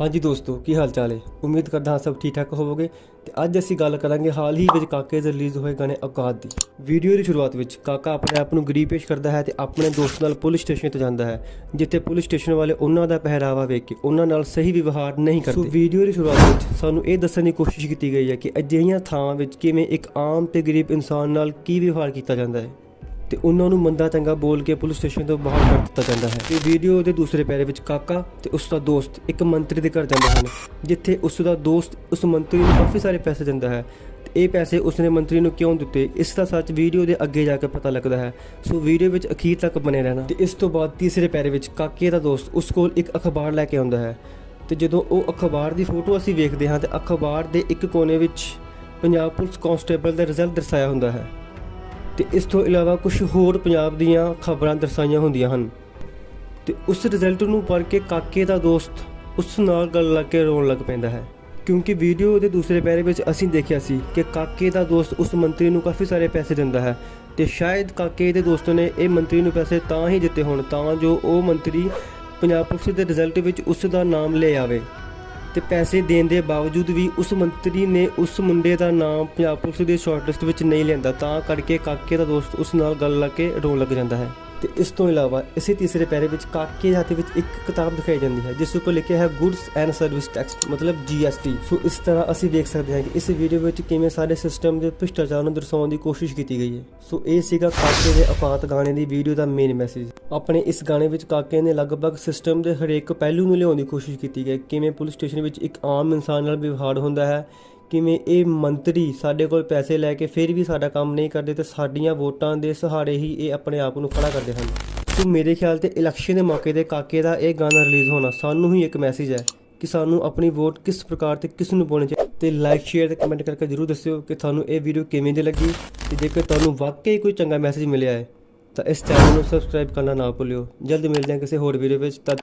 ਹਾਂਜੀ ਦੋਸਤੋ, ਕੀ ਹਾਲ ਚਾਲ ਹੈ? ਉਮੀਦ ਕਰਦਾ ਹਾਂ ਸਭ ਠੀਕ ਠਾਕ ਹੋਵੋਗੇ। ਤੇ ਅੱਜ ਅਸੀਂ ਗੱਲ ਕਰਾਂਗੇ ਹਾਲ ਹੀ ਵਿੱਚ ਕਾਕੇ ਦੇ ਰਿਲੀਜ਼ ਹੋਏ ਗਾਣੇ ਔਕਾਤ ਦੀ। ਵੀਡੀਓ ਦੀ ਸ਼ੁਰੂਆਤ ਵਿੱਚ ਕਾਕਾ ਆਪਣੇ ਆਪ ਨੂੰ ਗਰੀਬ ਪੇਸ਼ ਕਰਦਾ ਹੈ ਤੇ ਆਪਣੇ ਦੋਸਤ ਨਾਲ ਪੁਲਿਸ ਸਟੇਸ਼ਨ ਤੇ ਜਾਂਦਾ ਹੈ, ਜਿੱਥੇ ਪੁਲਿਸ ਸਟੇਸ਼ਨ ਵਾਲੇ ਉਹਨਾਂ ਦਾ ਪਹਿਰਾਵਾ ਵੇਖ ਕੇ ਉਹਨਾਂ ਨਾਲ ਸਹੀ ਵਿਵਹਾਰ ਨਹੀਂ ਕਰਦੇ। ਸੋ ਵੀਡੀਓ ਦੀ ਸ਼ੁਰੂਆਤ ਵਿੱਚ ਸਾਨੂੰ ਇਹ ਦੱਸਣ ਦੀ ਕੋਸ਼ਿਸ਼ ਕੀਤੀ ਗਈ ਹੈ ਕਿ ਅਜਿਹੀਆਂ ਥਾਵਾਂ ਵਿੱਚ ਕਿਵੇਂ ਇੱਕ ਆਮ ਤੇ ਗਰੀਬ ਇਨਸਾਨ ਨਾਲ ਕੀ ਵਿਵਹਾਰ ਕੀਤਾ ਜਾਂਦਾ ਹੈ। ਤੇ ਉਹਨਾਂ ਨੂੰ ਮੰਦਾ ਚੰਗਾ ਬੋਲ ਕੇ ਪੁਲਿਸ ਸਟੇਸ਼ਨ ਤੋਂ ਬਾਹਰ ਕੱਢ ਦਿੱਤਾ ਜਾਂਦਾ ਹੈ। ਤੇ ਵੀਡੀਓ ਦੇ ਦੂਸਰੇ ਪੈਰੇ ਵਿੱਚ ਕਾਕਾ ਤੇ ਉਸ ਦਾ ਦੋਸਤ, ਇੱਕ ਮੰਤਰੀ ਦੇ ਘਰ ਜਾਂਦੇ ਹਨ, ਜਿੱਥੇ ਉਸ ਦਾ ਦੋਸਤ ਉਸ ਮੰਤਰੀ ਨੂੰ ਕਾਫੀ ਸਾਰੇ ਪੈਸੇ ਦਿੰਦਾ ਹੈ। ਤੇ ਇਹ ਪੈਸੇ ਉਸਨੇ ਮੰਤਰੀ ਨੂੰ ਕਿਉਂ ਦਿੱਤੇ, ਇਸ ਦਾ ਸੱਚ ਵੀਡੀਓ ਦੇ ਅੱਗੇ ਜਾ ਕੇ ਪਤਾ ਲੱਗਦਾ ਹੈ। ਸੋ ਵੀਡੀਓ ਵਿੱਚ ਅਖੀਰ ਤੱਕ ਬਨੇ ਰਹਿਣਾ। ਤੇ ਇਸ ਤੋਂ ਬਾਅਦ ਤੀਸਰੇ ਪੈਰੇ ਵਿੱਚ ਕਾਕੇ ਦਾ ਦੋਸਤ ਉਸ ਕੋਲ ਇੱਕ ਅਖਬਾਰ ਲੈ ਕੇ ਆਉਂਦਾ ਹੈ। ਤੇ ਜਦੋਂ ਉਹ ਅਖਬਾਰ ਦੀ ਫੋਟੋ ਅਸੀਂ ਵੇਖਦੇ ਹਾਂ, ਤੇ ਅਖਬਾਰ ਦੇ ਇੱਕ ਕੋਨੇ ਵਿੱਚ ਪੰਜਾਬ ਪੁਲਿਸ ਕਾਂਸਟੇਬਲ ਦਾ ਰਿਜ਼ਲਟ ਦਰਸਾਇਆ ਹੁੰਦਾ ਹੈ। ਤੇ ਇਸ ਤੋਂ ਇਲਾਵਾ ਕੁਝ ਹੋਰ ਪੰਜਾਬ ਦੀਆਂ ਖਬਰਾਂ ਦਰਸਾਈਆਂ ਹੁੰਦੀਆਂ ਹਨ। ਤੇ ਉਸ ਰਿਜ਼ਲਟ ਨੂੰ ਪੜ੍ਹ ਕੇ ਕਾਕੇ ਦਾ ਦੋਸਤ ਉਸ ਨਾਲ ਗੱਲ ਲਾ ਕੇ ਰੋਣ ਲੱਗ ਪੈਂਦਾ ਹੈ। ਕਿਉਂਕਿ ਵੀਡੀਓ ਦੇ ਦੂਸਰੇ ਪੈਰੇ ਵਿੱਚ ਅਸੀਂ ਦੇਖਿਆ ਸੀ ਕਿ ਕਾਕੇ ਦਾ ਦੋਸਤ ਉਸ ਮੰਤਰੀ ਨੂੰ ਕਾਫੀ ਸਾਰੇ ਪੈਸੇ ਦਿੰਦਾ ਹੈ ਤੇ ਸ਼ਾਇਦ ਕਾਕੇ ਦੇ ਦੋਸਤ ਨੇ ਇਹ ਮੰਤਰੀ ਨੂੰ ਪੈਸੇ ਤਾਂ ਹੀ ਦਿੱਤੇ ਹੋਣ ਤਾਂ ਜੋ ਉਹ ਮੰਤਰੀ ਪੰਜਾਬ ਪੁਲਿਸ ਦੇ ਰਿਜ਼ਲਟ ਵਿੱਚ ਉਸ ਦਾ ਨਾਮ ਲੈ ਆਵੇ। ਤੇ ਪੈਸੇ ਦੇਣ ਦੇ ਬਾਵਜੂਦ ਵੀ ਉਸ ਮੰਤਰੀ ਨੇ ਉਸ ਮੁੰਡੇ ਦਾ ਨਾਮ ਪੰਜਾਬ ਪੁਲਿਸ ਦੀ ਸ਼ਾਰਟਲਿਸਟ ਵਿੱਚ ਨਹੀਂ ਲੈਂਦਾ ਤਾਂ ਕਰਕੇ ਕਾਕੇ ਦਾ ਦੋਸਤ ਉਸ ਨਾਲ ਗੱਲ ਲਾ ਕੇ ਰੋਣ ਲੱਗ ਜਾਂਦਾ ਹੈ। ਤੇ ਇਸ ਤੋਂ ਇਲਾਵਾ ਇਸੇ ਤੀਸਰੇ ਪੈਰੇ ਵਿੱਚ ਕਾਕੇ ਦੇ ਹੱਥ ਵਿੱਚ ਇੱਕ ਕਿਤਾਬ ਦਿਖਾਈ ਜਾਂਦੀ ਹੈ, ਜਿਸ ਉੱਪਰ ਲਿਖਿਆ ਹੈ ਗੁੱਡਸ ਐਂਡ ਸਰਵਿਸ ਟੈਕਸ ਮਤਲਬ GST ਸੋ ਇਸ ਤਰ੍ਹਾਂ ਅਸੀਂ ਦੇਖ ਸਕਦੇ ਹਾਂ ਕਿ ਇਸ ਵੀਡੀਓ ਵਿੱਚ ਕਿਵੇਂ ਸਾਰੇ ਸਿਸਟਮ ਦੇ ਭ੍ਰਿਸ਼ਟਾਚਾਰ ਨੂੰ ਦਰਸਾਉਣ ਦੀ ਕੋਸ਼ਿਸ਼ ਕੀਤੀ ਗਈ ਹੈ। ਸੋ ਇਹ ਸੀਗਾ ਕਾਕੇ ਦੇ ਔਕਾਤ ਗਾਣੇ ਦੀ ਵੀਡੀਓ ਦਾ ਮੇਨ ਮੈਸੇਜ ਆਪਣੇ ਇਸ ਗਾਣੇ ਵਿੱਚ ਕਾਕੇ ਨੇ ਲਗਭਗ ਸਿਸਟਮ ਦੇ ਹਰੇਕ ਪਹਿਲੂ ਨੂੰ ਲਿਆਉਣ ਦੀ ਕੋਸ਼ਿਸ਼ ਕੀਤੀ ਗਈ ਕਿਵੇਂ ਪੁਲਿਸ ਸਟੇਸ਼ਨ ਵਿੱਚ ਇੱਕ ਆਮ ਇਨਸਾਨ ਨਾਲ ਵਿਵਹਾਰ ਹੁੰਦਾ ਹੈ ਕਿਵੇਂ ਇਹ ਮੰਤਰੀ ਸਾਡੇ ਕੋਲ ਪੈਸੇ ਲੈ ਕੇ ਫਿਰ ਵੀ ਸਾਡਾ ਕੰਮ ਨਹੀਂ ਕਰਦੇ ਤੇ ਸਾਡੀਆਂ ਵੋਟਾਂ ਦੇ ਸਹਾਰੇ ਹੀ ਇਹ ਆਪਣੇ ਆਪ ਨੂੰ ਖੜਾ ਕਰਦੇ ਹਨ। ਸੋ ਮੇਰੇ ਖਿਆਲ ਤੇ ਇਲੈਕਸ਼ਨ ਦੇ ਮੌਕੇ ਤੇ ਕਾਕੇ ਦਾ ਇਹ ਗਾਣਾ ਰਿਲੀਜ਼ ਹੋਣਾ ਸਾਨੂੰ ਹੀ ਇੱਕ ਮੈਸੇਜ ਹੈ ਕਿ ਸਾਨੂੰ ਆਪਣੀ ਵੋਟ ਕਿਸ ਪ੍ਰਕਾਰ ਤੇ ਕਿਸ ਨੂੰ ਪਾਉਣੀ ਚਾਹੀਦੀ ਤੇ ਲਾਈਕ ਸ਼ੇਅਰ ਤੇ ਕਮੈਂਟ ਕਰਕੇ ਜਰੂਰ ਦੱਸਿਓ ਕਿ ਤੁਹਾਨੂੰ ਇਹ ਵੀਡੀਓ ਕਿਵੇਂ ਦੀ ਲੱਗੀ ਤੇ ਜੇਕਰ ਤੁਹਾਨੂੰ ਵਾਕਈ ਕੋਈ ਚੰਗਾ ਮੈਸੇਜ ਮਿਲਿਆ ਹੈ, ਤਾਂ ਇਸ ਚੈਨਲ ਨੂੰ ਸਬਸਕ੍ਰਾਈਬ ਕਰਨਾ ਨਾ ਭੁੱਲਿਓ। ਜਲਦ ਮਿਲਦੇ ਹਾਂ ਕਿਸੇ ਹੋਰ ਵੀਡੀਓ ਵਿੱਚ, ਤਦ